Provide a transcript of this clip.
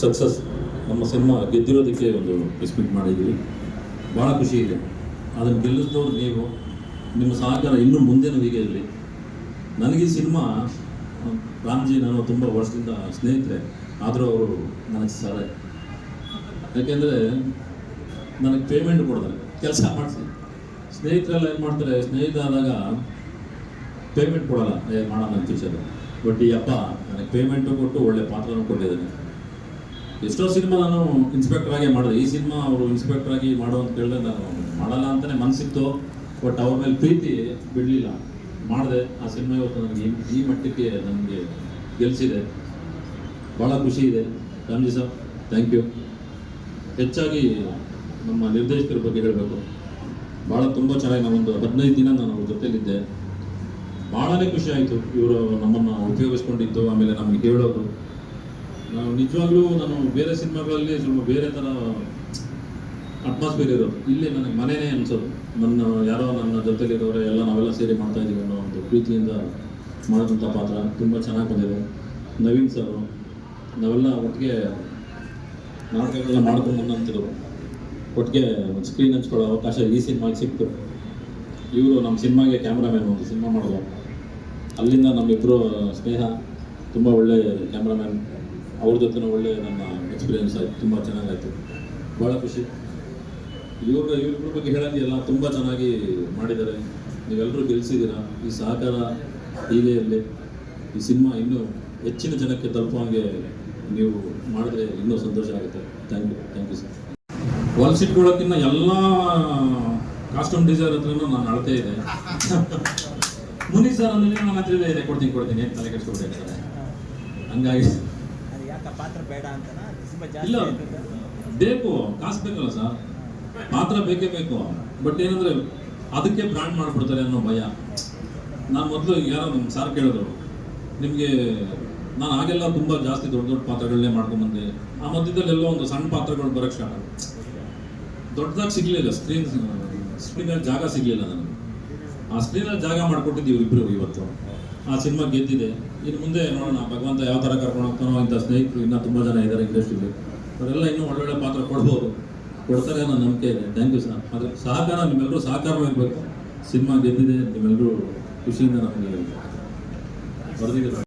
Success ನಮ್ಮ cinema ಗೆದ್ದಿರೋದಕ್ಕೆ ಒಂದು expect ಮಾಡಿದ್ವಿ ಭಾಳ ಖುಷಿ ಇದೆ. ಅದನ್ನು ಗೆಲ್ಲಿಸಿದವ್ರು ನೀವು. ನಿಮ್ಮ ಸಹಕಾರ ಇನ್ನೂ ಮುಂದೆ ನಮಗೆ ಇರಲಿ. ನನಗೆ ಈ ಸಿನಿಮಾ ರಾಮ್ಜಿ ನಾನು ತುಂಬ ವರ್ಷದಿಂದ ಸ್ನೇಹಿತರೆ. ಆದರೂ ಅವರು ನನಗೆ ಸರ ಯಾಕೆಂದರೆ ನನಗೆ ಪೇಮೆಂಟ್ ಕೊಡ್ತಾರೆ. ಕೆಲಸ ಮಾಡಿಸಿ. ಸ್ನೇಹಿತರೆಲ್ಲ ಏನು ಮಾಡ್ತಾರೆ, ಸ್ನೇಹಿತರಾದಾಗ ಪೇಮೆಂಟ್ ಕೊಡೋಲ್ಲ. ಮಾಡೋಣ ಫ್ಯೂಚರ್ ಬಟ್ ಈ ಅಪ್ಪ ನನಗೆ ಪೇಮೆಂಟು ಕೊಟ್ಟು ಒಳ್ಳೆ ಪಾತ್ರನೂ ಕೊಟ್ಟಿದ್ದಾನೆ. ಎಷ್ಟೋ ಸಿನಿಮಾ ನಾನು ಇನ್ಸ್ಪೆಕ್ಟರ್ ಆಗಿ ಮಾಡಿದೆ. ಈ ಸಿನಿಮಾ ಅವರು ಇನ್ಸ್ಪೆಕ್ಟರ್ ಆಗಿ ಮಾಡೋ ಅಂತ ಹೇಳಿದ್ರೆ ನಾನು, ಮಾಡಲ್ಲ ಅಂತಲೇ ಮನಸ್ಸಿತ್ತು ಬಟ್ ಅವ್ರ ಮೇಲೆ ಪ್ರೀತಿ ಬಿಡಲಿಲ್ಲ. ಮಾಡಿದೆ. ಆ ಸಿನಿಮಾ ಇವತ್ತು ನನಗೆ ಈ- ಮಟ್ಟಕ್ಕೆ ನನಗೆ ಗೆಲ್ಲಿಸಿದೆ ಭಾಳ ಖುಷಿ ಇದೆ. ರಾಮ್ಜಿ ಸರ್ ಥ್ಯಾಂಕ್ ಯು ಹೆಚ್ಚಾಗಿ ನಮ್ಮ ನಿರ್ದೇಶಕರ ಬಗ್ಗೆ ಹೇಳಬೇಕು. ಭಾಳ ತುಂಬ ಚೆನ್ನಾಗಿ ನಾನೊಂದು ಹದಿನೈದು ದಿನ ನಾನು ಅವ್ರ ಜೊತೆಲಿದ್ದೆ. ಭಾಳನೇ ಖುಷಿ ಆಯಿತು. ಇವರು ನಮ್ಮನ್ನು ಉಪಯೋಗಿಸ್ಕೊಂಡಿದ್ದು, ಆಮೇಲೆ ನಮಗೆ ಹೇಳೋದು. ನಾವು ನಿಜವಾಗ್ಲೂ ನಾನು ಬೇರೆ ಸಿನಿಮಾಗಳಲ್ಲಿ ಸ್ವಲ್ಪ ಬೇರೆ ಥರ ಅಟ್ಮಾಸ್ಫಿಯರ್ ಇರೋದು. ಇಲ್ಲಿ ನನಗೆ ಮನೆಯೇ ಅನ್ಸೋದು. ನನ್ನ ಯಾರೋ ನನ್ನ ಜೊತೆಲಿರೋರೆ ಎಲ್ಲ ನಾವೆಲ್ಲ ಸೇರಿ ಮಾಡ್ತಾ ಇದೀವಿ ಅನ್ನೋ ಒಂದು ಪ್ರೀತಿಯಿಂದ ಮಾಡಿದಂಥ ಪಾತ್ರ ತುಂಬ ಚೆನ್ನಾಗಿ ಬಂದಿದೆ. ನವೀನ್ ಸರ್, ನಾವೆಲ್ಲ ಒಟ್ಟಿಗೆ ನಾಟಕಗಳನ್ನ ಮಾಡ್ಕೊಂಡು ಬಂದಂತಿರೋರು ಒಟ್ಟಿಗೆ ಸ್ಕ್ರೀನ್ ಹಂಚ್ಕೊಳ್ಳೋ ಅವಕಾಶ ಈ ಸಿನಿಮಾಗೆ ಸಿಕ್ತು. ಇವರು ನಮ್ಮ ಸಿನಿಮಾಗೆ ಕ್ಯಾಮ್ರಾಮ್ಯಾನ್ ಒಂದು ಸಿನಿಮಾ ಮಾಡೋದು. ಅಲ್ಲಿಂದ ನಮ್ಮಿಬ್ಬರು ಸ್ನೇಹ, ತುಂಬ ಒಳ್ಳೆ ಕ್ಯಾಮ್ರಾಮ್ಯಾನ್ ಅವ್ರ ಜೊತೆ ಒಳ್ಳೆ ನನ್ನ ಎಕ್ಸ್ಪೀರಿಯನ್ಸ್ ಆಯಿತು, ತುಂಬ ಚೆನ್ನಾಗಾಯಿತು. ಭಾಳ ಖುಷಿ. ಇವ್ರ ಇವ್ರ ಬಗ್ಗೆ ಹೇಳೋದಿಲ್ಲ ತುಂಬ ಚೆನ್ನಾಗಿ ಮಾಡಿದ್ದಾರೆ. ನೀವೆಲ್ಲರೂ ಗೆಲ್ಸಿದ್ದೀರಾ? ಈ ಸಹಕಾರ ಹೀಗೆ ಇರಲಿ. ಈ ಸಿನಿಮಾ ಇನ್ನೂ ಹೆಚ್ಚಿನ ಜನಕ್ಕೆ ತಲುಪುವಂಗೆ ನೀವು ಮಾಡಿದ್ರೆ ಇನ್ನೂ ಸಂತೋಷ ಆಗುತ್ತೆ. Thank you thank you sir. Holes ಇಟ್ಕೊಳ್ಳೋಕ್ಕಿಂತ ಎಲ್ಲ ಕಾಸ್ಟ್ಯೂಮ್ ಡಿಸೈನರ್ ಹತ್ರನೂ ನಾನು ಅಳತೆ ಇದೆ. ಮುನಿ ಸರ್ ಅಂದ್ರೆ ನನ್ನ ಹತ್ರ ಇದೆ. ಕೊಡ್ತೀನಿ ಕೊಡ್ತೀನಿ. ಅಂತ ತಲೆ ಕೆಡಿಸ್ಕೊಬಿಟ್ಟಿದ್ದಾರೆ ಹಂಗಾಗಿ. ಪಾತ್ರ ಬೇಡ ಅಂತ ಇಲ್ಲ. ಬೇಕು. ಕಾಸು ಬೇಕಲ್ಲ ಸರ್? ಪಾತ್ರ ಬೇಕೇ ಬೇಕು. ಬಟ್ ಏನಂದ್ರೆ ಅದಕ್ಕೆ ಬ್ರ್ಯಾಂಡ್ ಮಾಡ್ಬಿಡ್ತಾರೆ ಅನ್ನೋ ಭಯ. ನಾನು ಮೊದಲು ಯಾರೋ ನಮ್ಮ ಸಾರ್ ಕೇಳಿದ್ರು ನಿಮಗೆ ನಾನು ಆಗೆಲ್ಲ ತುಂಬ ಜಾಸ್ತಿ ದೊಡ್ಡ ದೊಡ್ಡ ಪಾತ್ರಗಳನ್ನೇ ಮಾಡ್ಕೊಂಬಂದೆ ಆ ಮಧ್ಯದಲ್ಲಿ ಎಲ್ಲೋ ಒಂದು ಸಣ್ಣ ಪಾತ್ರಗಳು ಬರೋಕ್ಕೆ ಸ್ಟಾರ್ಟ್ ದೊಡ್ಡದಾಗಿ ಸಿಗಲಿಲ್ಲ ಸ್ಕ್ರೀನ್ ಸ್ಕ್ರೀನಲ್ಲಿ ಜಾಗ ಸಿಗಲಿಲ್ಲ ನನಗೆ. ಆ ಸ್ಕ್ರೀನಲ್ಲಿ ಜಾಗ ಮಾಡಿಕೊಟ್ಟಿದ್ದು ಇವರಿಬ್ಬರು ಇವತ್ತು. ಆ ಸಿನಿಮಾ ಗೆದ್ದಿದೆ. ಇನ್ನು ಮುಂದೆ ನೋಡೋಣ, ಭಗವಂತ ಯಾವ ಥರ ಕರ್ಕೊಂಡು ಹೋಗ್ತಾನೋ ಇಂಥ ಸ್ನೇಹಿತರು, ಇನ್ನೂ ತುಂಬ ಜನ ಇದ್ದಾರೆ ಇಂಡಸ್ಟ್ರಿಲಿ. ಅವರೆಲ್ಲ ಇನ್ನೂ ಒಳ್ಳೊಳ್ಳೆ ಪಾತ್ರ ಕೊಡ್ಬೋದು. ಕೊಡ್ತಾರೆ ಅನ್ನೋ ನಂಬಿಕೆ ಇದೆ. ಥ್ಯಾಂಕ್ ಯು ಸರ್ ಆದರೆ ಸಹಕಾರ ನಿಮ್ಮೆಲ್ಲರೂ ಸಹಕಾರವಾಗಿರಬೇಕು ಸಿನಿಮಾ ಗೆದ್ದಿದೆ ನಿಮ್ಮೆಲ್ಲರೂ ಖುಷಿಯಿಂದ ನಮಗೆ ಬರೆದಿದ್ದೀರ?